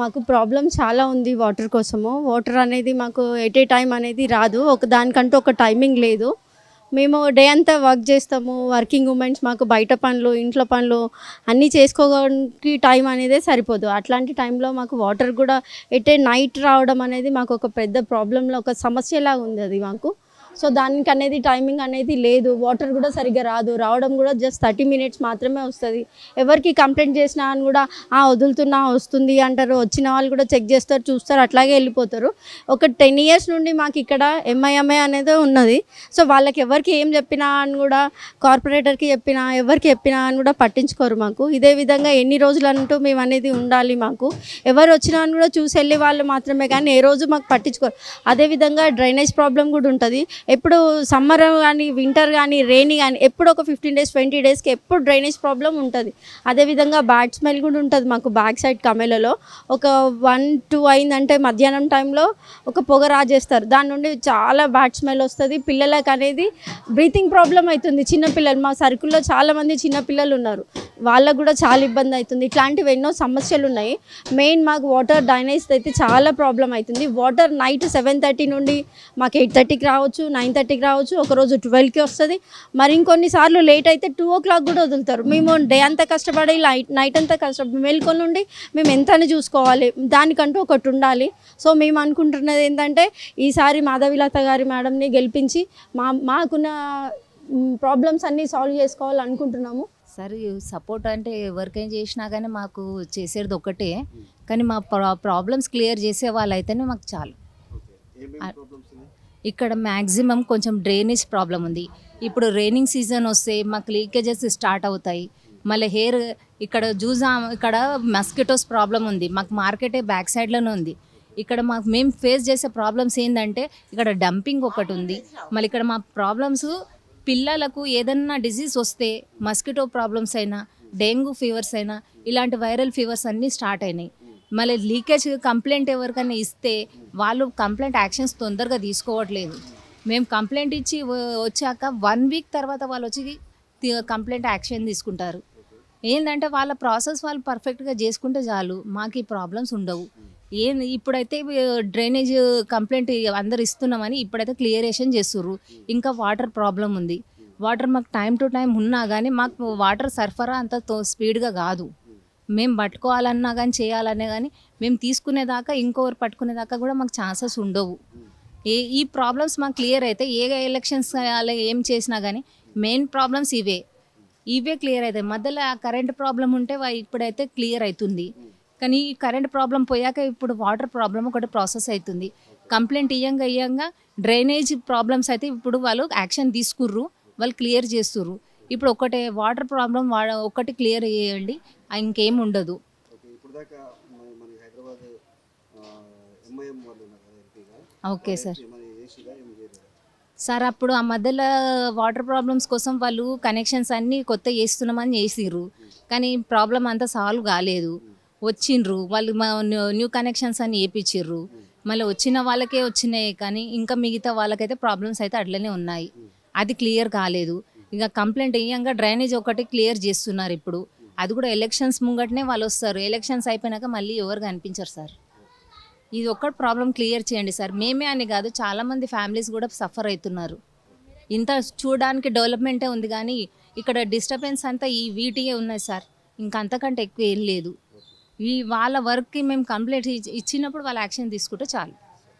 మాకు ప్రాబ్లం చాలా ఉంది వాటర్ కోసము. వాటర్ అనేది మాకు ఎట్ ఏ టైం అనేది రాదు. ఒక దానికంటూ ఒక టైమింగ్ లేదు. మేము డే అంతా వర్క్ చేస్తాము. వర్కింగ్ ఉమెన్స్ మాకు బయట పనులు ఇంట్లో పనులు అన్నీ చేసుకోవడానికి టైం అనేది సరిపోదు. అట్లాంటి టైంలో మాకు వాటర్ కూడా ఎట్ ఏ నైట్ రావడం అనేది మాకు ఒక పెద్ద ప్రాబ్లంలో ఒక సమస్యలాగా ఉంది అది మాకు. సో దానికి అనేది టైమింగ్ అనేది లేదు. వాటర్ కూడా సరిగ్గా రాదు. రావడం కూడా జస్ట్ థర్టీ మినిట్స్ మాత్రమే వస్తుంది. ఎవరికి కంప్లైంట్ చేసినా అని కూడా "ఆ, వదులుతున్నా వస్తుంది అంటారు. వచ్చిన వాళ్ళు కూడా చెక్ చేస్తారు చూస్తారు అట్లాగే వెళ్ళిపోతారు. ఒక టెన్ ఇయర్స్ నుండి మాకు ఇక్కడ ఎంఐఎంఐ అనేది ఉన్నది. సో వాళ్ళకి ఎవరికి ఏం చెప్పినా అని కూడా కార్పొరేటర్కి చెప్పినా ఎవరికి చెప్పినా అని కూడా పట్టించుకోరు మాకు. ఇదే విధంగా ఎన్ని రోజులు అంటూ మేము అనేది ఉండాలి మాకు. ఎవరు వచ్చినా అని కూడా చూసి వెళ్ళే వాళ్ళు మాత్రమే కానీ ఏ రోజు మాకు పట్టించుకోరు. అదేవిధంగా డ్రైనేజ్ ప్రాబ్లం కూడా ఉంటుంది. ఎప్పుడు సమ్మర్ కానీ వింటర్ కానీ రెయినీ కానీ ఎప్పుడు ఒక ఫిఫ్టీన్ డేస్ ట్వంటీ డేస్కి ఎప్పుడు డ్రైనేజ్ ప్రాబ్లం ఉంటుంది. అదేవిధంగా బ్యాడ్ స్మెల్ కూడా ఉంటుంది మాకు బ్యాక్ సైడ్ కమెలలో. ఒక వన్ టూ అయిందంటే మధ్యాహ్నం టైంలో ఒక పొగ రాజేస్తారు. దాని నుండి చాలా బ్యాడ్ స్మెల్ వస్తుంది. పిల్లలకు అనేది బ్రీతింగ్ ప్రాబ్లం అవుతుంది చిన్నపిల్లలు మా సర్కిల్లో చాలామంది చిన్నపిల్లలు ఉన్నారు. వాళ్ళకు కూడా చాలా ఇబ్బంది అవుతుంది ఇట్లాంటివి ఎన్నో సమస్యలు ఉన్నాయి. మెయిన్ మాకు వాటర్ డైనేజ్ అయితే చాలా ప్రాబ్లం అవుతుంది వాటర్ నైట్ సెవెన్ థర్టీ నుండి మాకు ఎయిట్ థర్టీకి రావచ్చు. నైన్ థర్టీకి రావచ్చు ఒకరోజు ట్వెల్వ్కి వస్తుంది. మరి ఇంకొన్నిసార్లు లేట్ అయితే టూ ఓ క్లాక్ కూడా వదులుతారు. మేము డే అంతా కష్టపడి నైట్ నైట్ అంతా కష్టపడి మేల్కొని నుండి మేము ఎంతని చూసుకోవాలి? దానికంటూ ఒకటి ఉండాలి. సో మేము అనుకుంటున్నది ఏంటంటే ఈసారి మాధవిలత గారి మేడంని గెలిపించి మా మాకున్న ప్రాబ్లమ్స్ అన్నీ సాల్వ్ చేసుకోవాలనుకుంటున్నాము సరే సపోర్ట్ అంటే ఎవరికైనా చేసినా కానీ మాకు చేసేది ఒకటే. కానీ మా ప్రా ప్రాబ్లమ్స్ క్లియర్ చేసే వాళ్ళైతేనే మాకు చాలు. ఇక్కడ మ్యాక్సిమం కొంచెం డ్రైనేజ్ ప్రాబ్లం ఉంది. ఇప్పుడు రైనింగ్ సీజన్ వస్తే మాకు లీకేజెస్ స్టార్ట్ అవుతాయి. మళ్ళీ హెయిర్ ఇక్కడ జూజా ఇక్కడ మస్కిటోస్ ప్రాబ్లం ఉంది. మాకు మార్కెటే బ్యాక్ సైడ్లోనే ఉంది. ఇక్కడ మాకు మేము ఫేస్ చేసే ప్రాబ్లమ్స్ ఏంటంటే ఇక్కడ డంపింగ్ ఒకటి ఉంది. మళ్ళీ ఇక్కడ మా ప్రాబ్లమ్స్ పిల్లలకు ఏదన్నా డిసీజ్ వస్తే మస్కిటో ప్రాబ్లమ్స్ అయినా డెంగ్యూ ఫీవర్స్ అయినా ఇలాంటి వైరల్ ఫీవర్స్ అన్నీ స్టార్ట్ అయినాయి. మళ్ళీ లీకేజ్ కంప్లైంట్ ఎవరికైనా ఇస్తే వాళ్ళు కంప్లైంట్ యాక్షన్స్ తొందరగా తీసుకోవట్లేదు. మేము కంప్లైంట్ ఇచ్చి వచ్చాక వన్ వీక్ తర్వాత వాళ్ళు వచ్చి కంప్లైంట్ యాక్షన్ తీసుకుంటారు. ఏంటంటే వాళ్ళ ప్రాసెస్ వాళ్ళు పర్ఫెక్ట్గా చేసుకుంటే చాలు మాకు ఈ ప్రాబ్లమ్స్ ఉండవు. ఏం ఇప్పుడైతే డ్రైనేజ్ కంప్లైంట్ అందరు ఇస్తున్నామని ఇప్పుడైతే క్లియరేషన్ చేస్తుర్రు. ఇంకా వాటర్ ప్రాబ్లం ఉంది. వాటర్ మాకు టైం టు టైం ఉన్నా కానీ మాకు వాటర్ సరఫరా అంత తో- స్పీడ్గా కాదు. మేము పట్టుకోవాలన్నా కానీ చేయాలనే కానీ మేము తీసుకునేదాకా ఇంకొకరు పట్టుకునేదాకా కూడా మాకు ఛాన్సెస్ ఉండవు. ఏ ఈ ప్రాబ్లమ్స్ మాకు క్లియర్ అయితే ఏ ఎలక్షన్స్ అలా ఏం చేసినా కానీ మెయిన్ ప్రాబ్లమ్స్ ఇవే. ఇవే క్లియర్ అవుతాయి. మధ్యలో ఆ కరెంట్ ప్రాబ్లం ఉంటే ఇప్పుడైతే క్లియర్ అవుతుంది. కానీ ఈ కరెంట్ ప్రాబ్లం పోయాక ఇప్పుడు వాటర్ ప్రాబ్లం ఒకటి ప్రాసెస్ అవుతుంది. కంప్లైంట్ ఇయ్యంగా ఇయ్యంగా డ్రైనేజ్ ప్రాబ్లమ్స్ అయితే ఇప్పుడు వాళ్ళు యాక్షన్ తీసుకుర్రు. వాళ్ళు క్లియర్ చేస్తుర్రు. ఇప్పుడు ఒకటే వాటర్ ప్రాబ్లం ఒకటి క్లియర్ చేయండి ఇంకేం ఉండదు. Okay sir. సార్ అప్పుడు ఆ మధ్యలో వాటర్ ప్రాబ్లమ్స్ కోసం వాళ్ళు కనెక్షన్స్ అన్నీ కొత్త చేస్తున్నామని చేసిర్రు. కానీ ప్రాబ్లం అంతా సాల్వ్ కాలేదు. వచ్చిండ్రు. వాళ్ళు మా న్యూ- కనెక్షన్స్ అని వేపించిర్రు మళ్ళీ వచ్చిన వాళ్ళకే వచ్చినాయి కానీ ఇంకా మిగతా వాళ్ళకైతే ప్రాబ్లమ్స్ అయితే అట్లనే ఉన్నాయి. అది క్లియర్ కాలేదు. ఇక కంప్లైంట్ వేయంగా డ్రైనేజ్ ఒకటి క్లియర్ చేస్తున్నారు ఇప్పుడు. అది కూడా ఎలక్షన్స్ ముంగటనే వాళ్ళు వస్తారు. ఎలక్షన్స్ అయిపోయినాక మళ్ళీ ఎవరు కనిపించరు సార్. ఇది ఒక్కటి ప్రాబ్లం క్లియర్ చేయండి సార్. మేమే అని కాదు చాలామంది ఫ్యామిలీస్ కూడా సఫర్ అవుతున్నారు. ఇంత చూడడానికి డెవలప్మెంటే ఉంది కానీ ఇక్కడ డిస్టర్బెన్స్ అంతా ఈ వీటియే ఉన్నాయి సార్. ఇంకంతకంటే ఎక్కువ ఏం లేదు. ఈ వాళ్ళ వర్క్కి మేము కంప్లీట్ ఇచ్చినప్పుడు వాళ్ళు యాక్షన్ తీసుకుంటే చాలు.